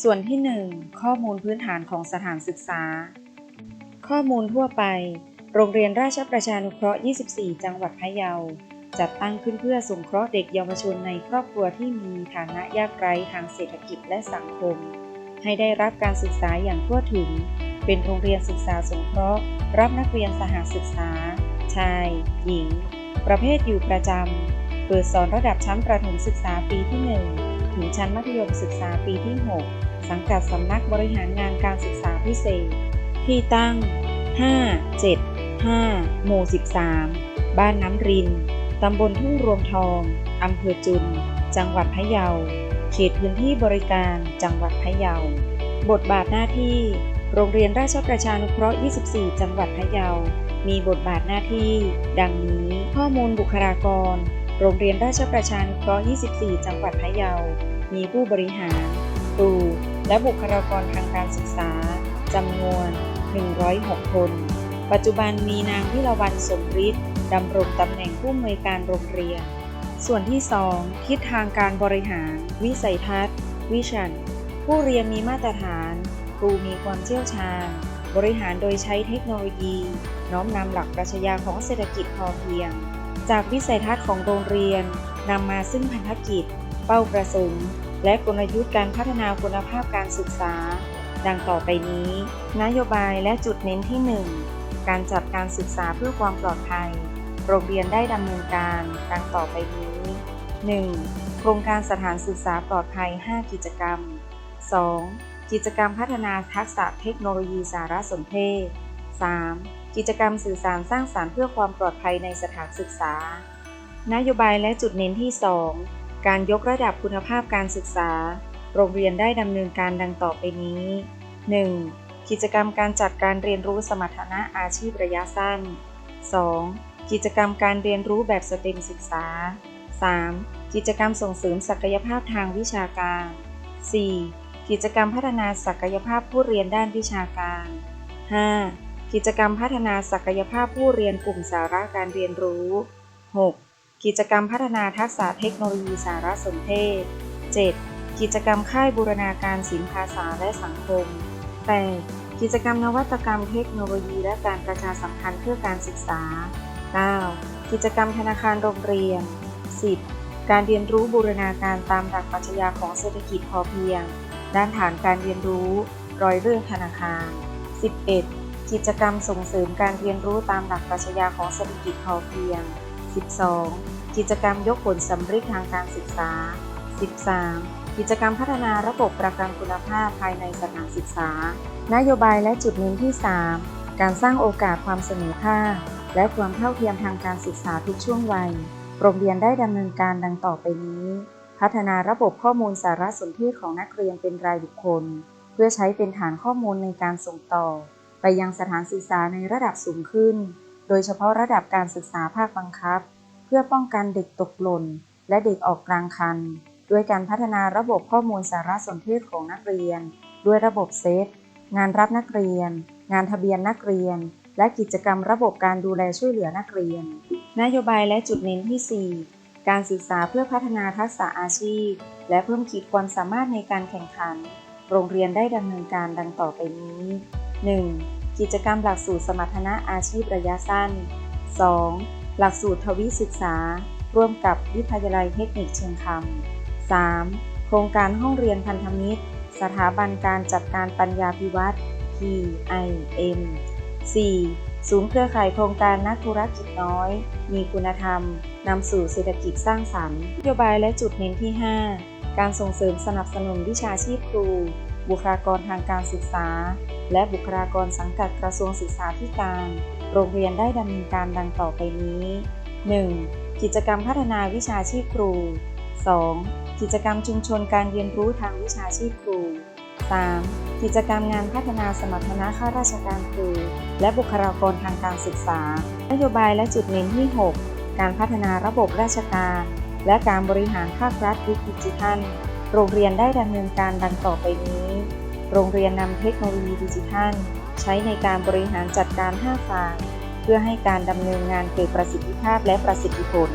ส่วนที่ 1 ข้อมูลพื้นฐานของสถานศึกษา ข้อมูลทั่วไป โรงเรียนราชประชานุเคราะห์ 24 จังหวัดพะเยา จัดตั้งขึ้นเพื่อสงเคราะห์เด็กเยาวชนในครอบครัวที่มีฐานะยากไร้ทางเศรษฐกิจและสังคม ให้ได้รับการศึกษาอย่างทั่วถึง เป็นโรงเรียนศึกษาสงเคราะห์ รับนักเรียนสหศึกษา ชาย หญิง ประเภทอยู่ประจำเปิดสอนระดับชั้นประถมศึกษาปีที่ 1 ถึงชั้นมัธยมศึกษาปีที่ 6 สังกัดสำนักบริหารงานการศึกษาพิเศษ ที่ตั้ง 5 7 5 หมู่ 13 บ้านน้ำริน ตำบลทุ่งรวมทอง อำเภอจุน จังหวัดพะเยา เขตพื้นที่บริการ จังหวัดพะเยา บทบาทหน้าที่ โรงเรียนราชประชานุเคราะห์ 24 จังหวัดพะเยา มีบทบาทหน้าที่ ดังนี้ ข้อมูลบุคลากร โรงเรียนราชประชานุเคราะห์ 24 จังหวัดพะเยา มีผู้บริหาร ครู และบุคลากรทางการศึกษา จำนวน 106 คน ปัจจุบันมีนางวิลวันสมฤทธิ์ดำรงตำแหน่งผู้อำนวยการโรงเรียน ส่วนที่ 2 ทิศทางการบริหาร วิสัยทัศน์ วิชัน ผู้เรียนมีมาตรฐาน ครูมีความเชี่ยวชาญ บริหารโดยใช้เทคโนโลยี น้อมนำหลักปรัชญาของเศรษฐกิจพอเพียง จากวิสัยทัศน์ของโรงเรียนนำมาซึ่งพันธกิจ เป้าประสงค์ และกลยุทธ์การพัฒนาคุณภาพการศึกษา ดังต่อไปนี้ นโยบายและจุดเน้นที่ 1 การจัดการศึกษาเพื่อความปลอดภัย โรงเรียนได้ดำเนินการ ดังต่อไปนี้ 1. โครงการสถานศึกษาปลอดภัย 5 กิจกรรม 2. กิจกรรมพัฒนาทักษะเทคโนโลยีสารสนเทศ 3. กิจกรรมสื่อสารสร้างสารรค์เพื่อความปลอดภัยในสถานศึกษา นโยบายและจุดเน้นที่ 2 การยกระดับคุณภาพการศึกษา โรงเรียนได้ดำเนินการดังต่อไปนี้ 1. กิจกรรมการจัดการเรียนรู้สมรรถนะอาชีพระยะสั้น 2. กิจกรรมการเรียนรู้แบบสเต็มศึกษา 3. กิจกรรมส่งเสริมศักยภาพทางวิชาการ 4. กิจกรรมพัฒนาศักยภาพผู้เรียนด้านวิชาการ 5. กิจกรรมพัฒนาศักยภาพผู้เรียนกลุ่มสาระการเรียนรู้ 6. กิจกรรมพัฒนาทักษะเทคโนโลยีสารสนเทศ 7. กิจกรรมค่ายบูรณาการศิลปภาษาและสังคม 8. กิจกรรมนวัตกรรมเทคโนโลยีและการประชาสัมพันธ์เพื่อการศึกษา 9. กิจกรรมธนาคารโรงเรียน 10. การเรียนรู้บูรณาการตามหลักปรัชญาของเศรษฐกิจพอเพียง ด้านฐานการเรียนรู้ รอยเรื่องธนาคาร 11. กิจกรรมส่งเสริมการเรียนรู้ตามหลักปรัชญาของเศรษฐกิจพอเพียง 12. กิจกรรมยกผลสำเร็จทางการศึกษา 13. กิจกรรมพัฒนาระบบประกันคุณภาพภายในสถานศึกษา นโยบายและจุดเน้นที่ 3 การสร้างโอกาสความเสมอภาคและความเท่าเทียมทางการศึกษาทุกช่วงวัย โรงเรียนได้ดำเนินการดังต่อไปนี้ พัฒนาระบบข้อมูลสารสนเทศของนักเรียนเป็นรายบุคคล เพื่อใช้เป็นฐานข้อมูลในการส่งต่อ ไปยังสถานศึกษาในระดับสูงขึ้น โดยเฉพาะระดับการศึกษาภาคบังคับ เพื่อป้องกันเด็กตกหล่น และเด็กออกกลางคัน ด้วยการพัฒนาระบบข้อมูลสารสนเทศของนักเรียน ด้วยระบบเซต งานรับนักเรียน งานทะเบียนนักเรียน และกิจกรรมระบบการดูแลช่วยเหลือนักเรียน นโยบายและจุดเน้นที่ 4 การศึกษาเพื่อพัฒนาทักษะอาชีพ และเพิ่มขีดความสามารถในการแข่งขัน โรงเรียนได้ดำเนินการดังต่อไปนี้ 1. กิจกรรมหลักสูตรสมรรถนะอาชีพระยะสั้น 2. หลักสูตรทวิศึกษา ร่วมกับวิทยาลัยเทคนิคเชียงคำ 3. โครงการห้องเรียนพันธมิตร สถาบันการจัดการปัญญาพิวัตร PIM 4. ศูนย์เครือข่ายโครงการนักธุรกิจน้อย มีคุณธรรม นำสู่เศรษฐกิจสร้างสรรค์นโยบายและจุดเน้นที่ 5 การส่งเสริมสนับสนุนวิชาชีพครู บุคลากรทางการศึกษา และบุคลากรสังกัดกระทรวงศึกษาธิการ โรงเรียนได้ดำเนินการดังต่อไปนี้ 1. กิจกรรมพัฒนาวิชาชีพครู 2. กิจกรรมชุมชนการเรียนรู้ทางวิชาชีพครู 3. กิจกรรมงานพัฒนาสมรรถนะข้าราชการครู และบุคลากรทางการศึกษา นโยบายและจุดเน้นที่ 6 การพัฒนาระบบราชการ และการบริหารภาครัฐยุคดิจิทัล โรงเรียนได้ดำเนินการดังต่อไปนี้ โรงเรียนนำเทคโนโลยีดิจิทัล ใช้ในการบริหารจัดการ5ฝ่ายเพื่อให้การดำเนินงานเกิดประสิทธิภาพและประสิทธิผล